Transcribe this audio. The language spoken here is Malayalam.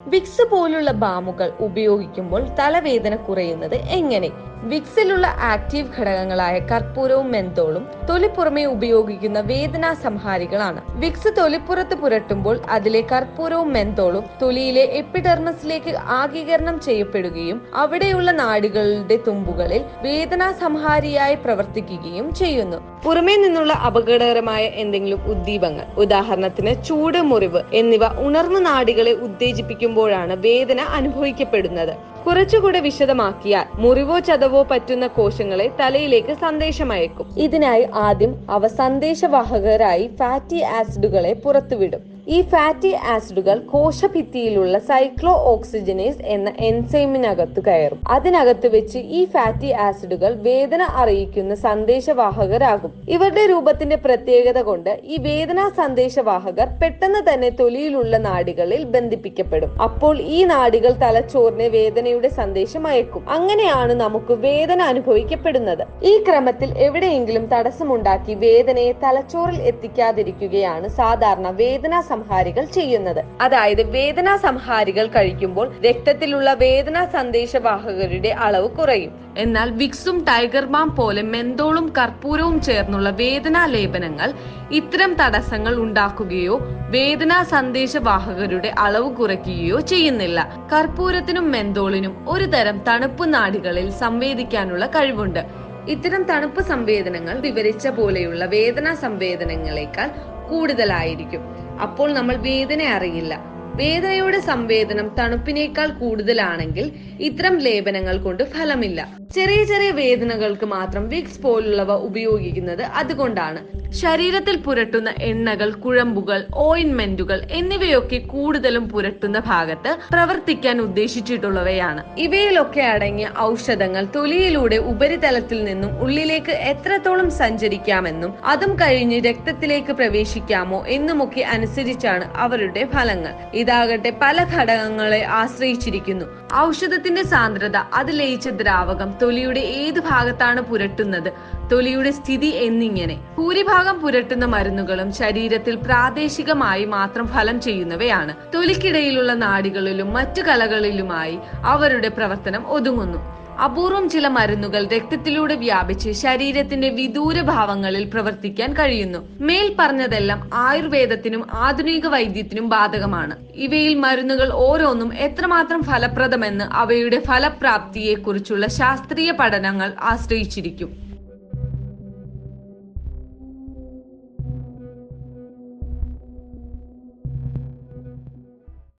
വിക്സ് പോലുള്ള ബാമുകൾ ഉപയോഗിക്കുമ്പോൾ തലവേദന കുറയുന്നത് എങ്ങനെ? വിക്സിലുള്ള ആക്റ്റീവ് ഘടകങ്ങളായ കർപ്പൂരവും മെന്തോളും തൊലിപ്പുറമെ ഉപയോഗിക്കുന്ന വേദനാ സംഹാരികളാണ്. വിക്സ് തൊലിപ്പുറത്ത് പുരട്ടുമ്പോൾ അതിലെ കർപ്പൂരവും മെന്തോളും തൊലിയിലെ എപ്പിഡെർമസിലേക്ക് ആഗീകരണം ചെയ്യപ്പെടുകയും അവിടെയുള്ള നാടുകളുടെ തുമ്പുകളിൽ വേദനാ സംഹാരിയായി പ്രവർത്തിക്കുകയും ചെയ്യുന്നു. പുറമേ നിന്നുള്ള അപകടകരമായ എന്തെങ്കിലും ഉദ്ദീപങ്ങൾ ഉദാഹരണത്തിന് ചൂട് മുറിവ് എന്നിവ ഉണർന്ന നാഡികളെ ഉത്തേജിപ്പിക്കുമ്പോഴാണ് വേദന അനുഭവിക്കപ്പെടുന്നത്. കുറച്ചുകൂടെ വിശദമാക്കിയാൽ മുറിവോ ചതവോ പറ്റുന്ന കോശങ്ങളെ തലയിലേക്ക് സന്ദേശമയക്കും ഇതിനായി ആദ്യം അവ സന്ദേശവാഹകരായി ഫാറ്റി ആസിഡുകളെ പുറത്തുവിടും. ഈ ഫാറ്റി ആസിഡുകൾ കോശഭിത്തിയിലുള്ള സൈക്ലോ ഓക്സിജനേസ് എന്ന എൻസൈമിനകത്ത് കയറും. അതിനകത്ത് വെച്ച് ഈ ഫാറ്റി ആസിഡുകൾ വേദന അറിയിക്കുന്ന സന്ദേശവാഹകരാകും. ഇവരുടെ രൂപത്തിന്റെ പ്രത്യേകത കൊണ്ട് ഈ വേദനാ സന്ദേശവാഹകർ പെട്ടെന്ന് തന്നെ തൊലിയിലുള്ള നാടികളിൽ ബന്ധിപ്പിക്കപ്പെടും. അപ്പോൾ ഈ നാടികൾ തലച്ചോറിന് വേദനയുടെ സന്ദേശം അയക്കും. അങ്ങനെയാണ് നമുക്ക് വേദന അനുഭവിക്കപ്പെടുന്നത്. ഈ ക്രമത്തിൽ എവിടെയെങ്കിലും തടസ്സമുണ്ടാക്കി വേദനയെ തലച്ചോറിൽ എത്തിക്കാതിരിക്കുകയാണ് സാധാരണ വേദനാ സംഹാരികൾ ചെയ്യുന്നത്. അതായത് വേദനാ സംഹാരികൾ കഴിക്കുമ്പോൾ രക്തത്തിലുള്ള വേദനാ സന്ദേശവാഹകരുടെ അളവ് കുറയും. എന്നാൽ വിക്സും ടൈഗർ ബാം പോലെ മെന്തോളും കർപ്പൂരവും ചേർന്നുള്ള വേദനാ ലേപനങ്ങൾ ഇത്തരം തടസ്സങ്ങൾ ഉണ്ടാക്കുകയോ വേദനാ സന്ദേശവാഹകരുടെ അളവ് കുറയ്ക്കുകയോ ചെയ്യുന്നില്ല. കർപ്പൂരത്തിനും മെന്തോളിനും ഒരു തരം തണുപ്പ് നാടികളിൽ സംവേദിക്കാനുള്ള കഴിവുണ്ട്. ഇത്തരം തണുപ്പ് സംവേദനങ്ങൾ വിവരിച്ച പോലെയുള്ള വേദനാ സംവേദനങ്ങളെക്കാൾ കൂടുതലായിരിക്കും. അപ്പോൾ നമ്മൾ വേദന അറിയില്ല. വേദനയുടെ സംവേദനം തണുപ്പിനേക്കാൾ കൂടുതലാണെങ്കിൽ ഇത്തരം ലേപനങ്ങൾ കൊണ്ട് ഫലമില്ല. ചെറിയ ചെറിയ വേദനകൾക്ക് മാത്രം വിക്സ് പോലുള്ളവ ഉപയോഗിക്കുന്നത് അതുകൊണ്ടാണ്. ശരീരത്തിൽ പുരട്ടുന്ന എണ്ണകൾ കുഴമ്പുകൾ ഓയിൻമെന്റുകൾ എന്നിവയൊക്കെ കൂടുതലും പുരട്ടുന്ന ഭാഗത്ത് പ്രവർത്തിക്കാൻ ഉദ്ദേശിച്ചിട്ടുള്ളവയാണ്. ഇവയിലൊക്കെ അടങ്ങിയ ഔഷധങ്ങൾ തൊലിയിലൂടെ ഉപരിതലത്തിൽ നിന്നും ഉള്ളിലേക്ക് എത്രത്തോളം സഞ്ചരിക്കാമെന്നും അതും കഴിഞ്ഞ് രക്തത്തിലേക്ക് പ്രവേശിക്കാമോ എന്നുമൊക്കെ അനുസരിച്ചാണ് അവരുടെ ഫലങ്ങൾ. ഇതാകട്ടെ പല ഘടകങ്ങളെ ആശ്രയിച്ചിരിക്കുന്നു. ഔഷധത്തിന്റെ സാന്ദ്രത അത് ലയിച്ച ദ്രാവകം തൊലിയുടെ ഏത് ഭാഗത്താണ് പുരട്ടുന്നത് തൊലിയുടെ സ്ഥിതി എന്നിങ്ങനെ. ഭൂരിഭാഗം പുരട്ടുന്ന മരുന്നുകളും ശരീരത്തിൽ പ്രാദേശികമായി മാത്രം ഫലം ചെയ്യുന്നവയാണ്. തൊലിക്കിടയിലുള്ള നാഡികളിലും മറ്റു കലകളിലുമായി അവരുടെ പ്രവർത്തനം ഒതുങ്ങുന്നു. അപൂർവം ചില മരുന്നുകൾ രക്തത്തിലൂടെ വ്യാപിച്ച് ശരീരത്തിന്റെ വിദൂര ഭാവങ്ങളിൽ പ്രവർത്തിക്കാൻ കഴിയുന്നു. മേൽ പറഞ്ഞതെല്ലാം ആയുർവേദത്തിനും ആധുനിക വൈദ്യത്തിനും ബാധകമാണ്. ഇവയിൽ മരുന്നുകൾ ഓരോന്നും എത്രമാത്രം ഫലപ്രദമെന്ന് അവയുടെ ഫലപ്രാപ്തിയെക്കുറിച്ചുള്ള ശാസ്ത്രീയ പഠനങ്ങൾ ആശ്രയിച്ചിരിക്കും.